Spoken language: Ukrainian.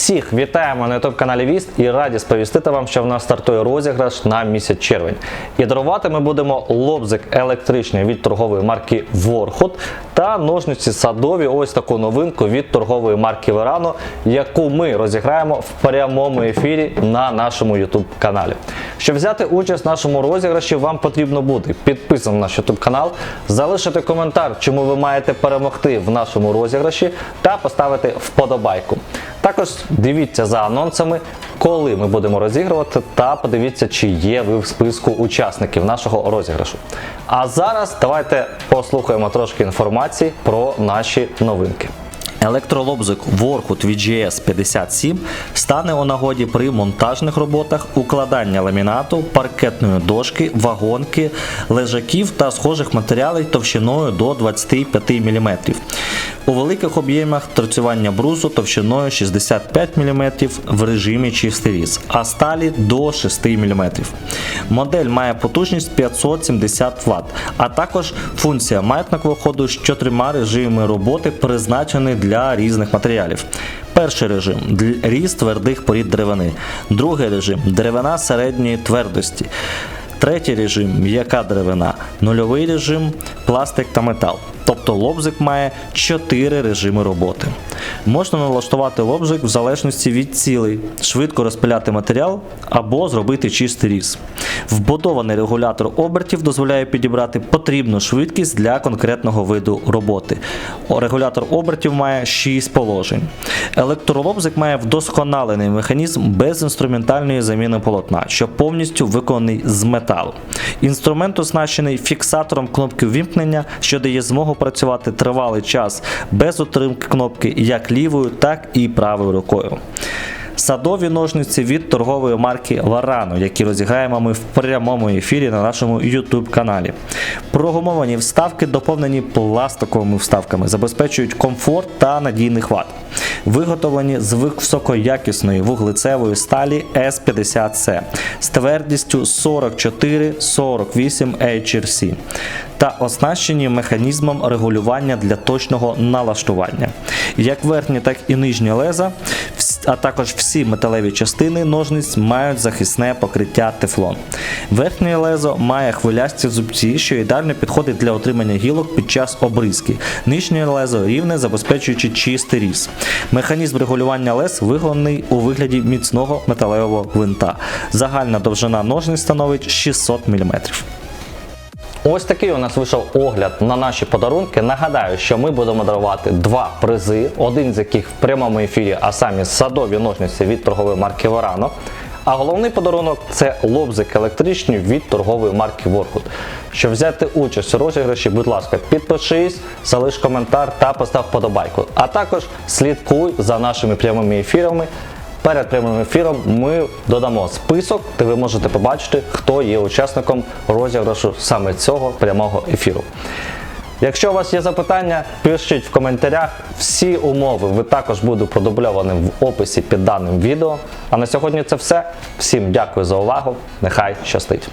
Всіх вітаємо на youtube каналі Віст і раді сповістити вам, що в нас стартує розіграш на місяць червень. І дарувати ми будемо лобзик електричний від торгової марки Ворхот та ножниці садові. Ось таку новинку від торгової марки Verano, яку ми розіграємо в прямому ефірі на нашому youtube каналі. Щоб взяти участь в нашому розіграші, вам потрібно бути підписаним на наш youtube канал, залишити коментар, чому ви маєте перемогти в нашому розіграші, та поставити вподобайку. Також дивіться за анонсами, коли ми будемо розігрувати, та подивіться, чи є ви в списку учасників нашого розіграшу. А зараз давайте послухаємо трошки інформації про наші новинки. Електролобзик Ворхут VGS 57 стане у нагоді при монтажних роботах укладання ламінату, паркетної дошки, вагонки, лежаків та схожих матеріалів товщиною до 25 мм. У великих об'ємах торцювання брусу товщиною 65 мм в режимі чистий різ, а сталі до 6 мм. Модель має потужність 570 Вт, а також функція маятникового ходу з чотирма режимами роботи, призначений для різних матеріалів. Перший режим різ твердих порід деревини, другий режим деревина середньої твердості. Третій режим м'яка деревина, нульовий режим пластик та метал. Тобто лобзик має 4 режими роботи. Можна налаштувати лобзик в залежності від цілей, швидко розпиляти матеріал або зробити чистий різ. Вбудований регулятор обертів дозволяє підібрати потрібну швидкість для конкретного виду роботи. Регулятор обертів має 6 положень. Електролобзик має вдосконалений механізм без інструментальної заміни полотна, що повністю виконаний з металу. Інструмент оснащений фіксатором кнопки ввімкнення, що дає змогу працювати тривалий час без утримки кнопки як лівою, так і правою рукою. Садові ножниці від торгової марки Varano, які розіграємо ми в прямому ефірі на нашому YouTube каналі. Прогумовані вставки доповнені пластиковими вставками, забезпечують комфорт та надійний хват. Виготовлені з високоякісної вуглецевої сталі S50C з твердістю 44-48 HRC та оснащені механізмом регулювання для точного налаштування. Як верхні, так і нижні леза, а також всі металеві частини ножниць мають захисне покриття тефлон. Верхнє лезо має хвилясті зубці, що ідеально підходить для отримання гілок під час обрізки. Нижнє лезо рівне, забезпечуючи чистий різ. Механізм регулювання лез виконаний у вигляді міцного металевого гвинта. Загальна довжина ножниць становить 600 мм. Ось такий у нас вийшов огляд на наші подарунки. Нагадаю, що ми будемо дарувати два призи, один з яких в прямому ефірі, а самі садові ножниці від торгової марки Verano. А головний подарунок це лобзик електричний від торгової марки Воркут. Щоб взяти участь у розіграші, будь ласка, підпишись, залиш коментар та постав подобайку. А також слідкуй за нашими прямими ефірами. Перед прямим ефіром ми додамо список, де ви можете побачити, хто є учасником розіграшу саме цього прямого ефіру. Якщо у вас є запитання, пишіть в коментарях. Всі умови ви також будуть продубльовані в описі під даним відео. А на сьогодні це все. Всім дякую за увагу. Нехай щастить!